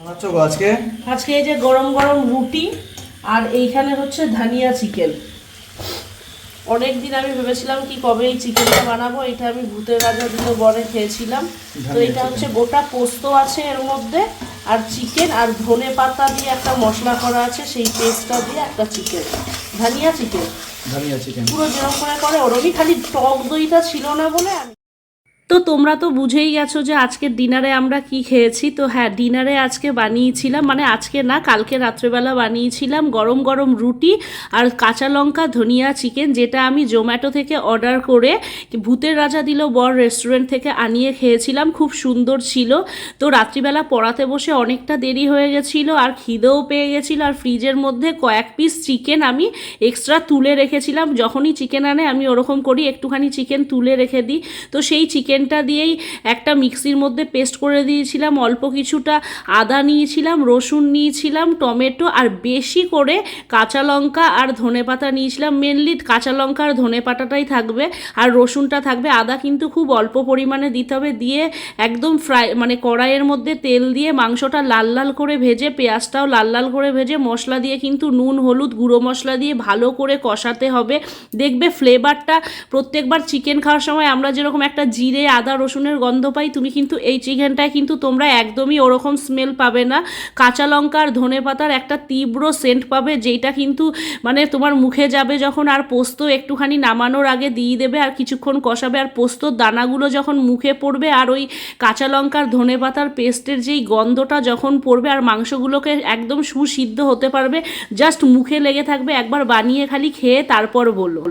আজকে? আজকে এই যে গরম গরম রুটি আর এইখানে হচ্ছে ধানিয়া চিকেন। অনেক দিন আমি ভেবেছিলাম কি কবে এই চিকেনটা বানাবো এটা আমি ভূতের রাজা দুটো বরে খেয়েছিলাম। তো এটা হচ্ছে গোটা পোস্ত আছে এর মধ্যে আর চিকেন আর ধনে পাতা দিয়ে একটা মশলা করা আছে সেই পেস্টটা দিয়ে একটা চিকেন। ধানিয়া চিকেন। ধনিয়া চিকেন। পুরো যেরকম করে করে ওরমই খালি টক দইটা ছিল না বলে আমি তো তোমরা তো বুঝেই গেছো যে আজকের ডিনারে আমরা কি খেয়েছি। তো হ্যাঁ ডিনারে আজকে বানিয়েছিলাম মানে আজকে না, কালকে রাত্রেবেলা বানিয়েছিলাম গরম গরম রুটি আর কাঁচা লঙ্কা, ধনিয়া, চিকেন, যেটা আমি জোম্যাটো থেকে অর্ডার করে ভূতের রাজা দিল বর রেস্টুরেন্ট থেকে আনিয়ে খেয়েছিলাম, খুব সুন্দর ছিল। তো রাত্রিবেলা পড়াতে বসে অনেকটা দেরি হয়ে গেছিল আর খিদেও পেয়ে গেছিল আর ফ্রিজের মধ্যে কয়েক পিস চিকেন আমি এক্সট্রা তুলে রেখেছিলাম। যখনই চিকেন আনে, আমি ওরকম করি, একটুখানি চিকেন তুলে রেখে দিই। তো সেই চিকেনটা দিয়েই একটা মিক্সির মধ্যে পেস্ট করে দিয়েছিলাম, অল্প কিছুটা আদা নিয়েছিলাম, রসুন নিয়েছিলাম, টমেটো আর বেশি করে কাঁচা লঙ্কা আর ধনেপাতা নিয়েছিলাম। মেনলি কাঁচা লঙ্কা আর ধনেপাতাটাই থাকবে আর রসুনটা থাকবে। আদা কিন্তু খুব অল্প পরিমাণে দিতে হবে, দিয়ে একদম ফ্রাই মানে কড়াইয়ের মধ্যে তেল দিয়ে মাংসটা লাল লাল করে ভেজে, পেঁয়াজটাও লাল লাল করে ভেজে, মশলা দিয়ে কিন্তু নুন, হলুদ, গুঁড়ো মশলা দিয়ে ভালো করে কষাতে হবে। দেখবে ফ্লেভারটা প্রত্যেকবার চিকেন খাওয়ার সময় আমরা যেরকম একটা জিরে আদা রসুনের গন্ধ পাই, তুমি কিন্তু এই চিকেনটায় কিন্তু তোমরা একদমই ওরকম স্মেল পাবে না। কাঁচা লঙ্কা আর ধনে পাতার একটা তীব্র সেন্ট পাবে, যেইটা কিন্তু মানে তোমার মুখে যাবে যখন আর পোস্ত একটুখানি নামানোর আগে দিয়ে দেবে আর কিছুক্ষণ কষাবে আর পোস্তর দানাগুলো যখন মুখে পড়বে আর ওই কাঁচা লঙ্কার ধনে পাতার পেস্টের যেই গন্ধটা যখন পড়বে আর মাংসগুলোকে একদম সুসিদ্ধ হতে পারবে জাস্ট মুখে লেগে থাকবে, একবার বানিয়ে খালি খেয়ে তারপর বলো।